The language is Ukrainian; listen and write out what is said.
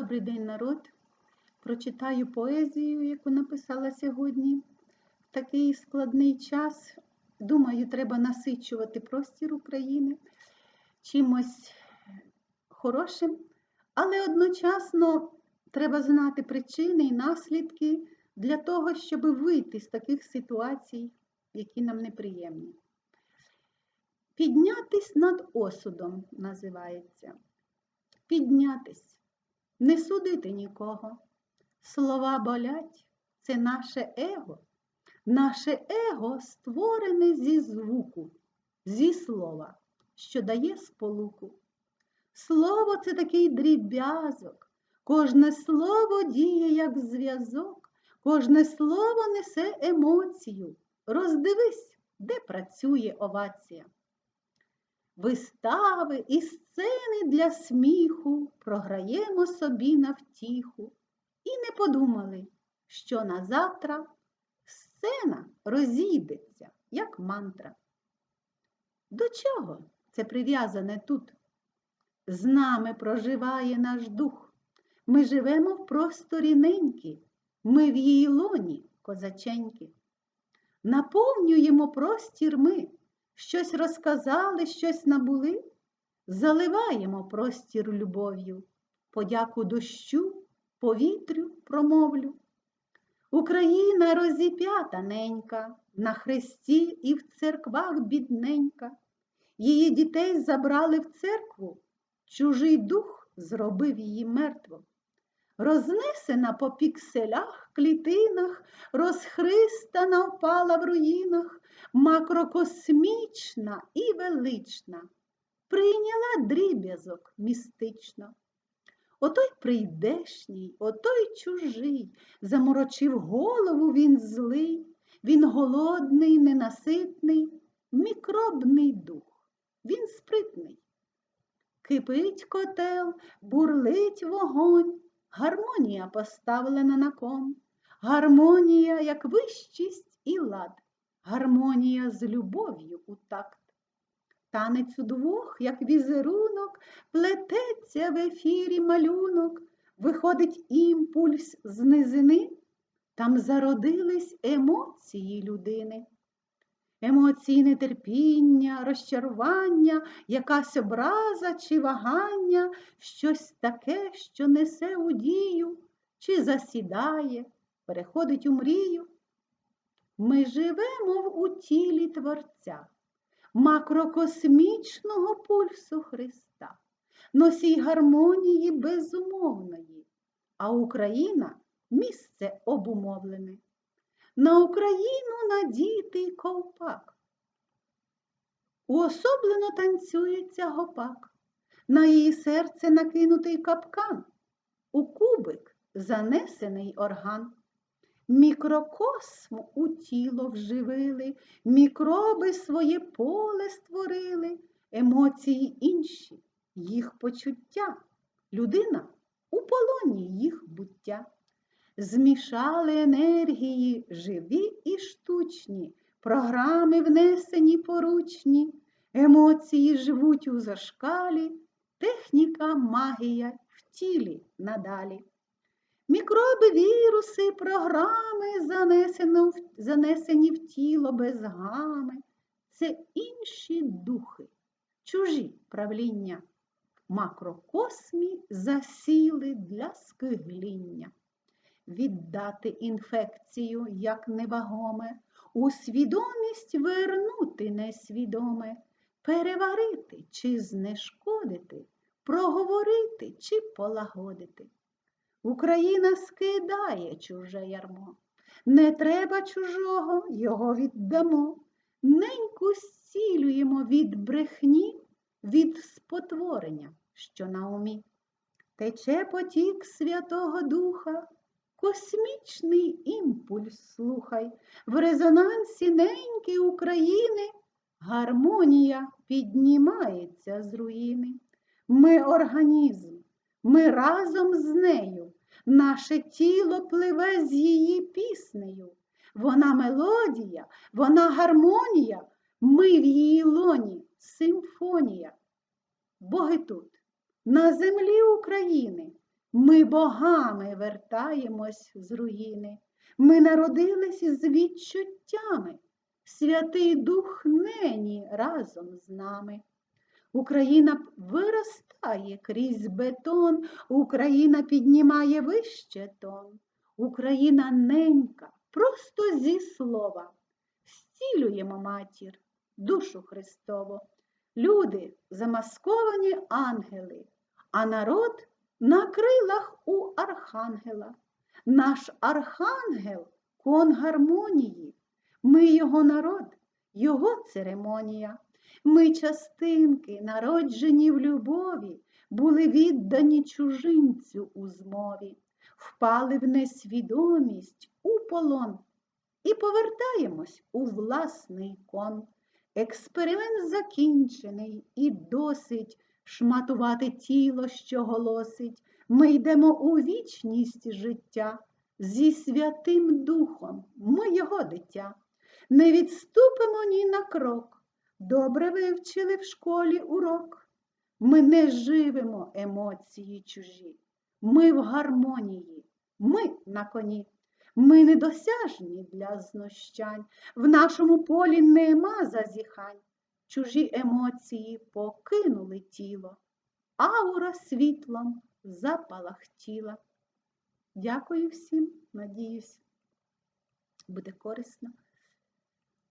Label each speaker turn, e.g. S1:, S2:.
S1: Добрий день, народ! Прочитаю поезію, яку написала сьогодні. В такий складний час, думаю, треба насичувати простір України чимось хорошим, але одночасно треба знати причини і наслідки для того, щоб вийти з таких ситуацій, які нам неприємні. Піднятись над осудом називається. Піднятись, не судити нікого. Слова болять це наше его. Наше его створене зі звуку, зі слова, що дає сполуку. Слово це такий дріб'язок, кожне слово діє як зв'язок, кожне слово несе емоцію. Роздивись, де працює овація. Вистави і сцени для сміху програємо собі на втіху. І не подумали, що на завтра сцена розійдеться, як мантра. До чого це прив'язане тут? З нами проживає наш дух. Ми живемо в просторі неньки, ми в її лоні козаченьки. Наповнюємо простір ми, щось розказали, щось набули, заливаємо простір любов'ю, подяку дощу, повітрю промовлю. Україна розіп'ята ненька, на хресті і в церквах бідненька. Її дітей забрали в церкву, чужий дух зробив її мертву. Рознесена по пікселях, клітинах, розхристана впала в руїнах, макрокосмічна і велична, прийняла дріб'язок містично. Отой прийдешній, отой чужий, заморочив голову він злий, він голодний, ненаситний, мікробний дух, він спритний. Кипить котел, бурлить вогонь, гармонія поставлена на кон, гармонія, як вищість і лад, гармонія з любов'ю у такт. Танець удвох, як візерунок, плететься в ефірі малюнок, виходить імпульс з низини, там зародились емоції людини. Емоції нетерпіння, розчарування, якась образа чи вагання, щось таке, що несе у дію, чи засідає, переходить у мрію. Ми живемо у тілі Творця макрокосмічного пульсу Христа, носій гармонії безумовної, а Україна місце обумовлене. На Україну надітий ковпак. Уособлено танцюється гопак, на її серце накинутий капкан, у кубик занесений орган. Мікрокосм у тіло вживили, мікроби своє поле створили, емоції інші, їх почуття, людина у полоні їх буття. Змішали енергії живі і штучні, програми внесені поручні, емоції живуть у зашкалі, техніка, магія в тілі надалі. Мікроби, віруси, програми занесені в тіло без гами. Це інші духи, чужі правління. Макрокосмі засіли для скигління. Віддати інфекцію, як невагоме, у свідомість вернути несвідоме, переварити чи знешкодити, проговорити чи полагодити. Україна скидає чуже ярмо. Не треба чужого, його віддамо. Неньку зцілюємо від брехні, від спотворення, що на умі. Тече потік Святого Духа, космічний імпульс слухай, в резонансі неньки України гармонія піднімається з руїни. Ми організм, ми разом з нею. Наше тіло пливе з її піснею. Вона мелодія, вона гармонія, ми в її лоні симфонія. Боги тут, на землі України, Ми богами вертаємось з руїни. Ми народились із відчуттями. Святий Дух нині разом з нами. Україна виростає крізь бетон, Україна піднімає вище тон. Україна ненька, просто зі слова. Зцілюємо матір, душу Христову. Люди замасковані ангели, а народ на крилах у архангела. Наш архангел кон гармонії. Ми його народ, його церемонія. Ми частинки, народжені в любові, були віддані чужинцю у змові, впали в несвідомість у полон і повертаємось у власний кон. Експеримент закінчений і досить шматувати тіло, що голосить. Ми йдемо у вічність життя зі Святим Духом, ми його дитя. Не відступимо ні на крок. Добре вивчили в школі урок. Ми не живемо емоції чужі. Ми в гармонії, ми на коні. Ми недосяжні для знущань. В нашому полі нема зазіхань. Чужі емоції покинули тіло, аура світлом запалахтіла. Дякую всім, надіюсь, буде корисно.